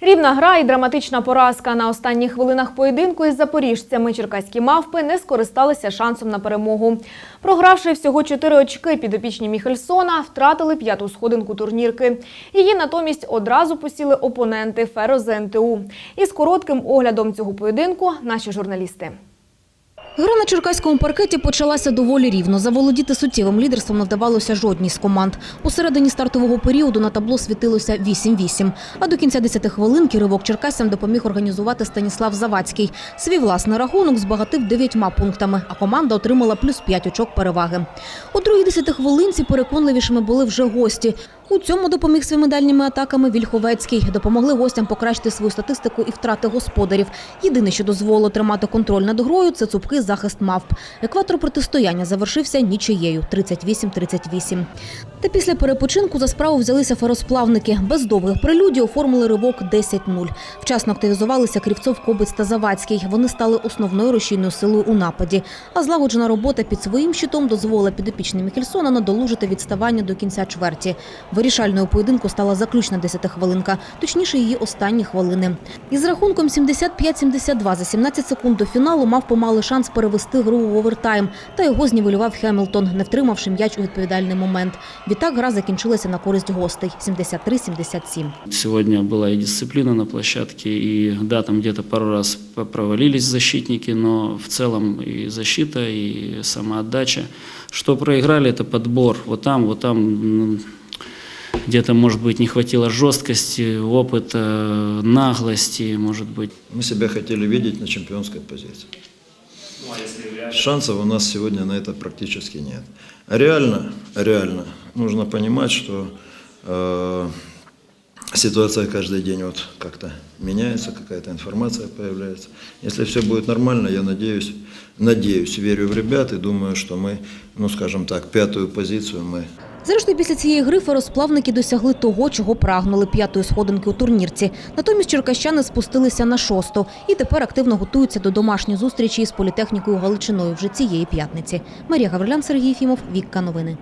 Рівна гра і драматична поразка на останніх хвилинах поєдинку із запоріжцями черкаські мавпи не скористалися шансом на перемогу. Програвши всього чотири очки, підопічні Міхельсона втратили п'яту сходинку турнірки. Її натомість одразу посіли опоненти Феро ЗНТУ. Із коротким оглядом цього поєдинку наші журналісти. Гра на черкаському паркеті почалася доволі рівно. Заволодіти суттєвим лідерством не вдавалося жодній з команд. У середині стартового періоду на табло світилося 8-8. А до кінця 10 хвилин ривок черкасям допоміг організувати Станіслав Завадський. Свій власний рахунок збагатив дев'ятьма пунктами, а команда отримала плюс 5 очок переваги. У другій 10 хвилинці переконливішими були вже гості. У цьому допоміг своїми дальніми атаками Вільховецький. Допомогли гостям покращити свою статистику і втрати господарів. Єдине, що дозволило тримати контроль над грою, це цупкий захист мавп. Екватор протистояння завершився нічиєю 38-38. Та після перепочинку за справу взялися феросплавники. Без довгих прелюдій оформили ривок 10-0. Вчасно активізувалися Крівцов, Кобець та Завадський. Вони стали основною рушійною силою у нападі. А злагоджена робота під своїм щитом дозволила підопічним Міхельсона надолужити відставання до кінця чверті. Вирішальною поєдинку стала заключна 10 хвилинка, точніше її останні хвилини. Із рахунком 75-72 за 17 секунд до фіналу мав помали шанс перевести гру в овертайм, та його знівелював Хемілтон, не втримавши м'яч у відповідальний момент. Відтак гра закінчилася на користь гостей 73-77. Сегодня была и дисциплина на площадке, и да, там где-то пару раз провалились защитники, но в целом и защита, и самоотдача. Что проиграли, это подбор. Вот там, м, где-то, может быть, не хватило жесткости, опыта, наглости, может быть. Мы себя хотели видеть на чемпионской позиции. Шансов у нас сегодня на это практически нет. А реально, реально, нужно понимать, что э, ситуация каждый день вот как-то меняется, какая-то информация появляется. Если все будет нормально, я надеюсь, надеюсь, верю в ребят и думаю, что мы, ну скажем так, пятую позицию мы Зрештою, після цієї гри феросплавники досягли того, чого прагнули п'ятої сходинки у турнірці. Натомість черкащани спустилися на шосту і тепер активно готуються до домашньої зустрічі із політехнікою Галичиною вже цієї п'ятниці. Марія Гаврилян, Сергій Фімов, Вікка Новини.